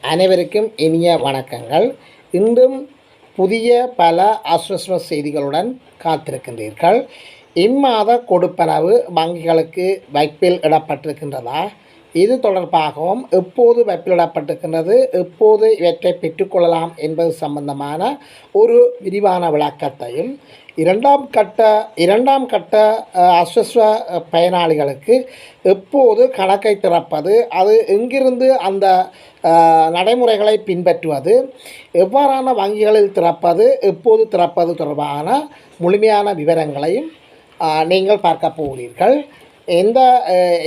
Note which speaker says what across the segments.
Speaker 1: அனைவருக்கும் இனிய வணக்கங்கள். இன்றும் புதிய பல அஸ்வஸ்வ செய்திகளுடன் காத்திருக்கின்றீர்கள். இம்மாத கொடுப்பனவு வங்கிகளுக்கு வைப்பில் இடப்பட்டிருக்கின்றதா? இது தொடர்பாகவும் எப்போது வைப்பிலிடப்பட்டிருக்கின்றது எப்போது இவற்றை பெற்றுக்கொள்ளலாம் என்பது சம்பந்தமான ஒரு விரிவான விளக்கத்தையும் இரண்டாம் கட்ட இரண்டாம் கட்ட அஸ்வஸ்வ பயனாளிகளுக்கு எப்போது கணக்கை திறப்பது அது எங்கிருந்து அந்த நடைமுறைகளை பின்பற்றுவது எவ்வாறான வங்கிகளில் திறப்பது எப்போது திறப்பது தொடர்பான முழுமையான விவரங்களையும் நீங்கள் பார்க்க போகிறீர்கள். இந்த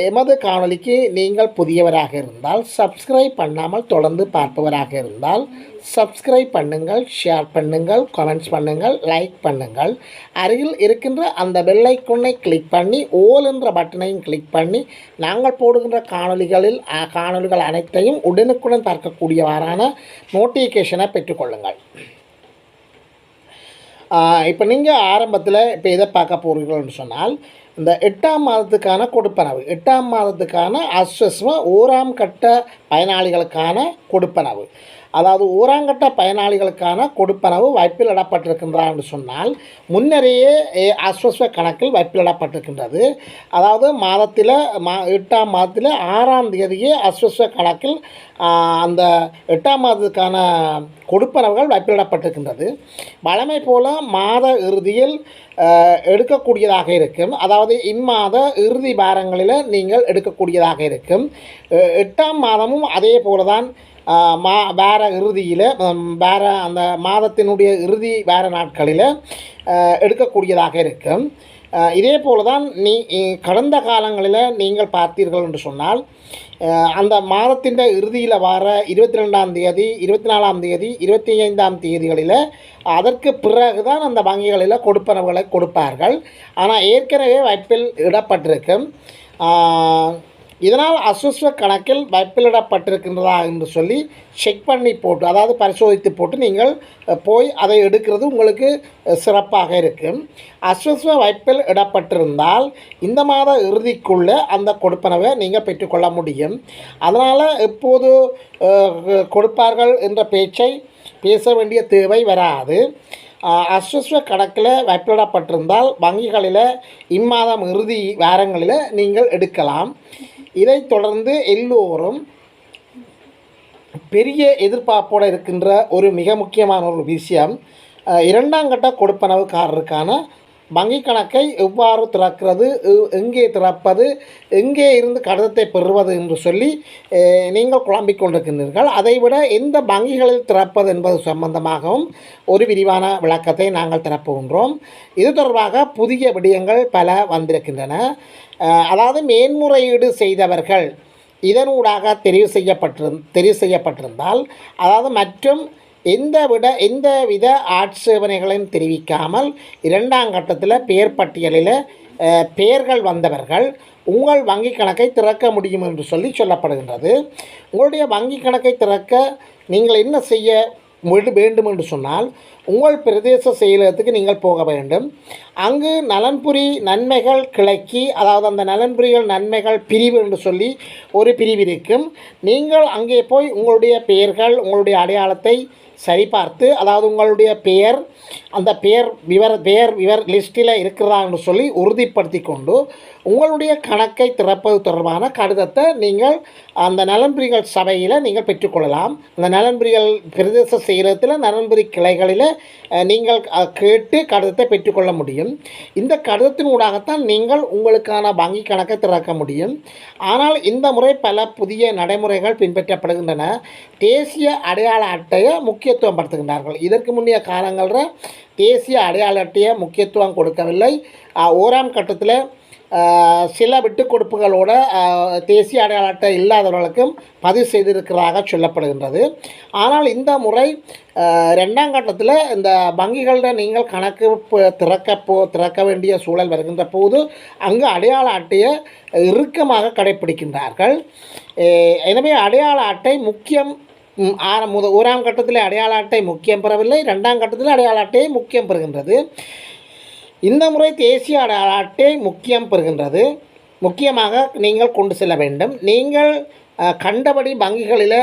Speaker 1: எமது காணொளிக்கு நீங்கள் புதியவராக இருந்தால் சப்ஸ்கிரைப் பண்ணாமல் தொடர்ந்து பார்ப்பவராக இருந்தால் சப்ஸ்கிரைப் பண்ணுங்கள் ஷேர் பண்ணுங்கள் கமெண்ட்ஸ் பண்ணுங்கள் லைக் பண்ணுங்கள் அருகில் இருக்கின்ற அந்த வெள்ளைக்குன்னை கிளிக் பண்ணி ஓல் என்ற பட்டனையும் கிளிக் பண்ணி நாங்கள் போடுகின்ற காணொளிகளில் காணொலிகள் அனைத்தையும் உடனுக்குடன் பார்க்கக்கூடியவாறான நோட்டிஃபிகேஷனை பெற்றுக்கொள்ளுங்கள் இப்போ நீங்கள் ஆரம்பத்தில் இப்போ எதை பார்க்க போகிறீர்கள்னு சொன்னால் இந்த எட்டாம் மாதத்துக்கான கொடுப்பனவு எட்டாம் மாதத்துக்கான அஸ்வஸ்வ ஓராம் கட்ட பயனாளிகளுக்கான கொடுப்பனவு. அதாவது ஓராங்கட்ட பயனாளிகளுக்கான கொடுப்பனவு வைப்பில் இடப்பட்டிருக்கின்றா என்று சொன்னால் முன்னரேயே அஸ்வஸ்வ கணக்கில் வைப்பில் இடப்பட்டிருக்கின்றது அதாவது மாதத்தில் மா எட்டாம் மாதத்தில் ஆறாம் தேதியே அஸ்வஸ்வ கணக்கில் அந்த எட்டாம் மாதத்துக்கான கொடுப்பனவுகள் வைப்பிலிடப்பட்டிருக்கின்றது வழமை போல மாத இறுதியில் எடுக்கக்கூடியதாக இருக்கும். அதாவது இம்மாத இறுதி வாரங்களில் நீங்கள் எடுக்கக்கூடியதாக இருக்கும். எட்டாம் மாதமும் அதே போல தான் மா வார இறுதியில் வார அந்த மாதத்தினுடைய இறுதி வார நாட்களில் எடுக்கக்கூடியதாக இருக்கும் இதே போல தான் நீ கடந்த காலங்களில் நீங்கள் பார்த்தீர்கள் என்று சொன்னால் அந்த மாதத்தின் இறுதியில் வர இருபத்தி ரெண்டாம் தேதி இருபத்தி நாலாம் தேதி இருபத்தி ஐந்தாம் தேதிகளில் அதற்கு பிறகு தான் அந்த வங்கிகளில் கொடுப்பனவுகளை கொடுப்பார்கள். ஆனால் ஏற்கனவே வைப்பில் இடப்பட்டிருக்கும் இதனால் அசுஸ்வ கணக்கில் வைப்பிலிடப்பட்டிருக்கின்றதா என்று சொல்லி செக் பண்ணி போட்டு அதாவது பரிசோதித்து போட்டு நீங்கள் போய் அதை எடுக்கிறது உங்களுக்கு சிறப்பாக இருக்கும். அஸ்வஸ்வ வைப்பில் இடப்பட்டிருந்தால் இந்த மாத இறுதிக்குள்ளே அந்த கொடுப்பனவை நீங்கள் பெற்றுக்கொள்ள முடியும். அதனால் எப்போது கொடுப்பார்கள் என்ற பேச்சை பேச வேண்டிய தேவை வராது. அஸ்வஸ்வ கணக்கில் வைப்பிலிடப்பட்டிருந்தால் வங்கிகளில் இம்மாதம் இறுதி வாரங்களில் நீங்கள் எடுக்கலாம். இதைத் தொடர்ந்து எல்லோரும் பெரிய எதிர்பார்ப்போடு இருக்கின்ற ஒரு மிக முக்கியமான ஒரு விஷயம் இரண்டாம் கட்ட கொடுப்பனவுக்காரருக்கான வங்கி கணக்கை எவ்வாறு திறக்கிறது எங்கே திறப்பது எங்கே இருந்து கடிதத்தை பெறுவது என்று சொல்லி நீங்கள் குழம்பிக் கொண்டிருக்கின்றீர்கள். அதைவிட எந்த வங்கிகளில் திறப்பது என்பது சம்பந்தமாகவும் ஒரு விரிவான விளக்கத்தை நாங்கள் திறப்புகின்றோம் இது தொடர்பாக புதிய விடயங்கள் பல வந்திருக்கின்றன. அதாவது மேன்முறையீடு செய்தவர்கள் இதனூடாக தெரிவு செய்யப்பட்டிரு தெரிவு செய்யப்பட்டிருந்தால் அதாவது மற்றும் எந்த விட எந்த வித ஆட்சேபனைகளையும் தெரிவிக்காமல் இரண்டாம் கட்டத்தில் பெயர் பட்டியலில் பெயர்கள் வந்தவர்கள் உங்கள் வங்கி கணக்கை திறக்க முடியும் என்று சொல்லி சொல்லப்படுகின்றது. உங்களுடைய வங்கி கணக்கை திறக்க நீங்கள் என்ன செய்ய வேண்டும் என்று சொன்னால் உங்கள் பிரதேச செயலகத்துக்கு நீங்கள் போக வேண்டும். அங்கு நலன்புரி நன்மைகள் கிளைக்கு அதாவது அந்த நலன்புரிகள் நன்மைகள் பிரிவு என்று சொல்லி ஒரு பிரிவு இருக்கும். நீங்கள் அங்கே போய் உங்களுடைய பெயர்கள் உங்களுடைய அடையாளத்தை சரிபார்த்து அதாவது உங்களுடைய பெயர் அந்த பெயர் விவர பெயர் விவர் லிஸ்ட்டில் இருக்கிறதா என்று சொல்லி உறுதிப்படுத்தி கொண்டு உங்களுடைய கணக்கை திறப்பது தொடர்பான கடிதத்தை நீங்கள் அந்த நலன்புரிகள் சபையில் நீங்கள் பெற்றுக்கொள்ளலாம் அந்த நலன்புரிகள் பிரதேச செயலகத்தில் நலன்புரி கிளைகளில் நீங்கள் கேட்டு கடிதத்தை பெற்றுக்கொள்ள முடியும். இந்த கடிதத்தின் ஊடாகத்தான் நீங்கள் உங்களுக்கான வங்கி கணக்கை திறக்க முடியும். ஆனால் இந்த முறை பல புதிய நடைமுறைகள் பின்பற்றப்படுகின்றன. தேசிய அடையாள அட்டையை முக்கியத்துவம் படுத்துகின்றார்கள். இதற்கு முன்னைய காலங்களில் தேசிய அடையாள அட்டையை முக்கியத்துவம் கொடுக்கவில்லை. ஓராம் கட்டத்தில் சில விட்டு கொடுப்புகளோட தேசிய அடையாள அட்டை இல்லாதவர்களுக்கும் பதிவு செய்திருக்கிறதாக சொல்லப்படுகின்றது. ஆனால் இந்த முறை ரெண்டாம் கட்டத்தில் இந்த வங்கிகளில் நீங்கள் கணக்கு திறக்க போ திறக்க வேண்டிய சூழல் வருகின்ற போது அங்கு அடையாள அட்டையை இறுக்கமாக கடைப்பிடிக்கின்றார்கள். எனவே அடையாள அட்டை முக்கியம் ஆறாம் முத ஓராம் கட்டத்தில் அடையாள அட்டை முக்கியம் பெறவில்லை ரெண்டாம் கட்டத்தில் அடையாள அட்டை முக்கியம் பெறுகின்றது. இந்த முறை தேசிய அடையாள அட்டை முக்கியம் பெறுகின்றது. முக்கியமாக நீங்கள் கொண்டு செல்ல வேண்டும். நீங்கள் கண்டபடி வங்கிகளில்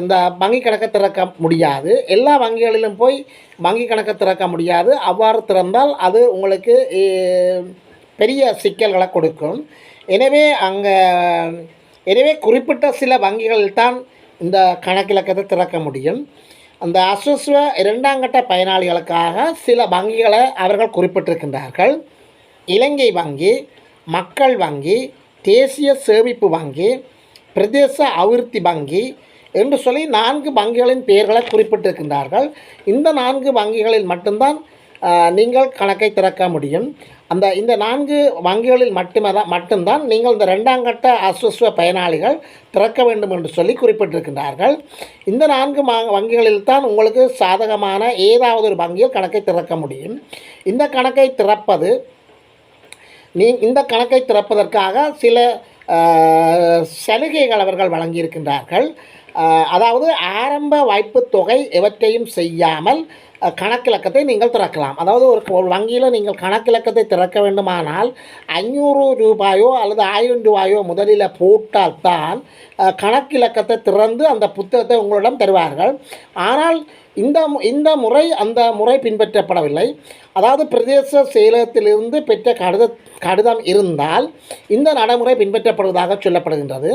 Speaker 1: இந்த வங்கி கணக்கை திறக்க முடியாது. எல்லா வங்கிகளிலும் போய் வங்கி கணக்கை திறக்க முடியாது. அவ்வாறு திறந்தால் அது உங்களுக்கு பெரிய சிக்கல்களை கொடுக்கும். எனவே அங்கே எனவே குறிப்பிட்ட சில வங்கிகள் தான் இந்த கணக்கிலக்கத்தை திறக்க முடியும். அந்த அசுஸ்வ இரண்டாம் கட்ட பயனாளிகளுக்காக சில வங்கிகளை அவர்கள் குறிப்பிட்டிருக்கின்றார்கள். இலங்கை வங்கி மக்கள் வங்கி தேசிய சேமிப்பு வங்கி பிரதேச அபிவிருத்தி வங்கி என்று சொல்லி நான்கு வங்கிகளின் பெயர்களை குறிப்பிட்டிருக்கின்றார்கள். இந்த நான்கு வங்கிகளில் மட்டும்தான் நீங்கள் கணக்கை திறக்க முடியும். அந்த இந்த நான்கு வங்கிகளில் மட்டுமே தான் மட்டும்தான் நீங்கள் இந்த ரெண்டாம் கட்ட அஸ்வஸ்வ பயனாளிகள் திறக்க வேண்டும் என்று சொல்லி குறிப்பிட்டிருக்கின்றார்கள். இந்த நான்கு மா வங்கிகளில் தான் உங்களுக்கு சாதகமான ஏதாவது ஒரு வங்கியில் கணக்கை திறக்க முடியும். இந்த கணக்கை திறப்பது நீ இந்த கணக்கை திறப்பதற்காக சில சலுகைகள் அவர்கள் வழங்கியிருக்கின்றார்கள். அதாவது ஆரம்ப வாய்ப்புத் தொகை எவற்றையும் செய்யாமல் கணக்கிலக்கத்தை நீங்கள் திறக்கலாம். அதாவது ஒரு வங்கியில் நீங்கள் கணக்கிலக்கத்தை திறக்க வேண்டுமானால் ஐநூறு ரூபாயோ அல்லது ஆயிரம் ரூபாயோ முதலில் போட்டால்தான் அஹ், கணக்கிலக்கத்தை திறந்து அந்த புத்தகத்தை உங்களிடம் தருவார்கள். ஆனால் இந்த இந்த முறை அந்த முறை பின்பற்றப்படவில்லை. அதாவது பிரதேச செயலகத்திலிருந்து பெற்ற கடித கடிதம் இருந்தால் இந்த நடைமுறை பின்பற்றப்படுவதாக சொல்லப்படுகின்றது.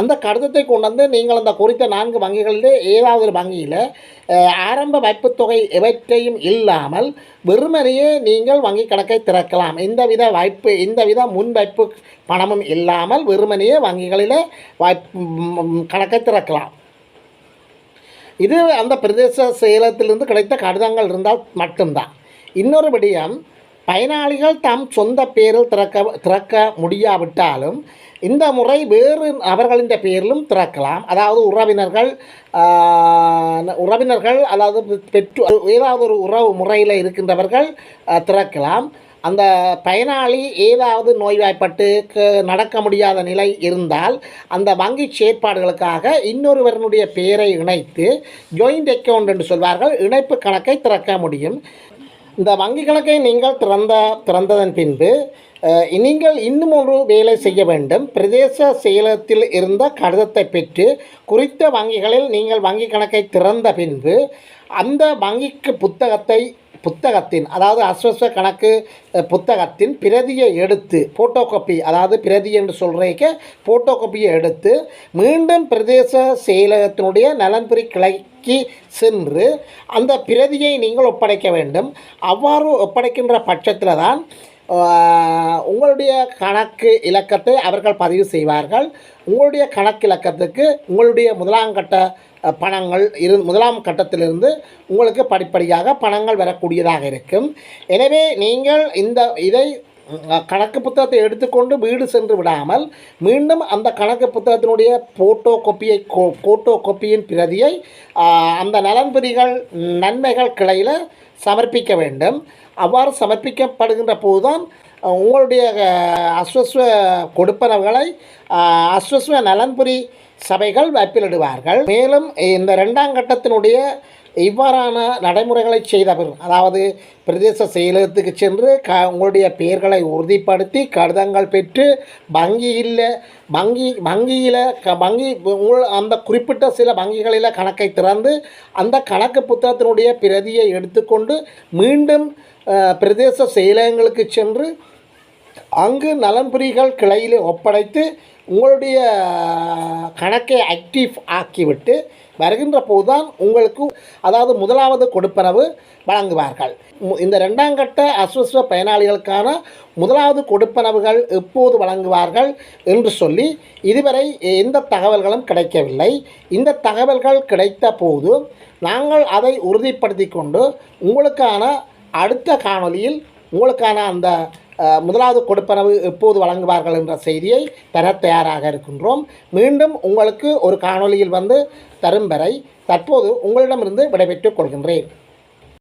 Speaker 1: அந்த கடிதத்தை கொண்டு வந்து நீங்கள் அந்த குறித்த நான்கு வங்கிகளிலே ஏதாவது ஒரு வங்கியில் ஆரம்ப வைப்புத் தொகை எவற்றையும் இல்லாமல் வெறுமனையே நீங்கள் வங்கி கணக்கை திறக்கலாம். எந்தவித வாய்ப்பு எந்தவித வித முன்வைப்பு பணமும் இல்லாமல் வெறுமனையே வங்கிகளில் வாய்ப்பு கணக்கை திறக்கலாம். இது அந்த பிரதேச செயலத்திலிருந்து கிடைத்த கடிதங்கள் இருந்தால் மட்டும்தான். இன்னொரு விடயம் பயனாளிகள் தம் சொந்த பேரில் திறக்க திறக்க முடியாவிட்டாலும் இந்த முறை வேறு அவர்களின் பேரிலும் திறக்கலாம். அதாவது உறவினர்கள் உறவினர்கள் அதாவது பெற்று ஏதாவது ஒரு உறவு முறையில் இருக்கின்றவர்கள் திறக்கலாம். அந்த பயனாளி ஏதாவது நோய்வாய்ப்பட்டு நடக்க முடியாத நிலை இருந்தால் அந்த வங்கி செயற்பாடுகளுக்காக இன்னொருவரனுடைய பெயரை இணைத்து ஜாயிண்ட் அக்கௌண்ட் என்று சொல்வார்கள் இணைப்பு கணக்கை திறக்க முடியும். இந்த வங்கி கணக்கை நீங்கள் திறந்த திறந்ததன் பின்பு நீங்கள் இன்னும் ஒரு வேலை செய்ய வேண்டும். பிரதேச செயலகத்தில் இருந்த கடிதத்தை பெற்று குறித்த வங்கிகளில் நீங்கள் வங்கி கணக்கை திறந்த பின்பு அந்த வங்கிக்கு புத்தகத்தை புத்தகத்தின் அதாவது அஸ்வஸ்வ கணக்கு புத்தகத்தின் பிரதியை எடுத்து ஃபோட்டோ காப்பி அதாவது பிரதி என்று சொல்கிறேக்க ஃபோட்டோ காப்பியை எடுத்து மீண்டும் பிரதேச செயலகத்தினுடைய நலன்புரி கிளைக்கு சென்று அந்த பிரதியை நீங்கள் ஒப்படைக்க வேண்டும். அவ்வாறு ஒப்படைக்கின்ற பட்சத்தில் தான் உங்களுடைய கணக்கு இலக்கத்தை அவர்கள் பதிவு செய்வார்கள். உங்களுடைய கணக்கு இலக்கத்துக்கு உங்களுடைய முதலாம் கட்ட பணங்கள் இரு முதலாம் கட்டத்திலிருந்து உங்களுக்கு படிப்படியாக பணங்கள் வரக்கூடியதாக இருக்கும். எனவே நீங்கள் இந்த இதை கணக்கு புத்தகத்தை எடுத்துக்கொண்டு வீடு சென்று விடாமல் மீண்டும் அந்த கணக்கு புத்தகத்தினுடைய ஃபோட்டோ காப்பியை போட்டோ காப்பியின் பிரதியை அந்த நலன்புரிகள் நன்மைகள் கிளையில் சமர்ப்பிக்க வேண்டும். அவ்வாறு சமர்ப்பிக்கப்படுகின்ற போதுதான் உங்களுடைய அஸ்வஸ்வ கொடுப்பனவுகளை அஸ்வஸ்வ நலன்புரி சபைகள் வைப்பிலிடுவார்கள். மேலும் இந்த ரெண்டாம் கட்டத்தினுடைய இவ்வாறான நடைமுறைகளை செய்த பிறகு அதாவது பிரதேச செயலகத்துக்கு சென்று க உங்களுடைய பெயர்களை உறுதிப்படுத்தி கடிதங்கள் பெற்று வங்கியில் வங்கி வங்கியில் க வங்கி உங்கள் அந்த குறிப்பிட்ட சில வங்கிகளில் கணக்கை திறந்து அந்த கணக்கு புத்தகத்தினுடைய பிரதியை எடுத்துக்கொண்டு மீண்டும் பிரதேச செயலகங்களுக்கு சென்று அங்கு நலன்புரிகள் கிளையில் ஒப்படைத்து உங்களுடைய கணக்கை ஆக்டிவ் ஆக்கிவிட்டு வருகின்ற போதுதான் உங்களுக்கு அதாவது முதலாவது கொடுப்பனவு வழங்குவார்கள். இந்த ரெண்டாம் கட்ட அஸ்வஸ்வ பயனாளிகளுக்கான முதலாவது கொடுப்பனவுகள் எப்போது வழங்குவார்கள் என்று சொல்லி இதுவரை எந்த தகவல்களும் கிடைக்கவில்லை. இந்த தகவல்கள் கிடைத்த போது நாங்கள் அதை உறுதிப்படுத்தி கொண்டு உங்களுக்கான அடுத்த காணொலியில் உங்களுக்கான அந்த முதலாவது கொடுப்பனவு எப்போது வழங்குவார்கள் என்ற செய்தியை பெற தயாராக இருக்கின்றோம். மீண்டும் உங்களுக்கு ஒரு காணொளியில் வந்து தரும் வரை தற்போது உங்களிடமிருந்து விடைபெற்றுக் கொள்கின்றேன்.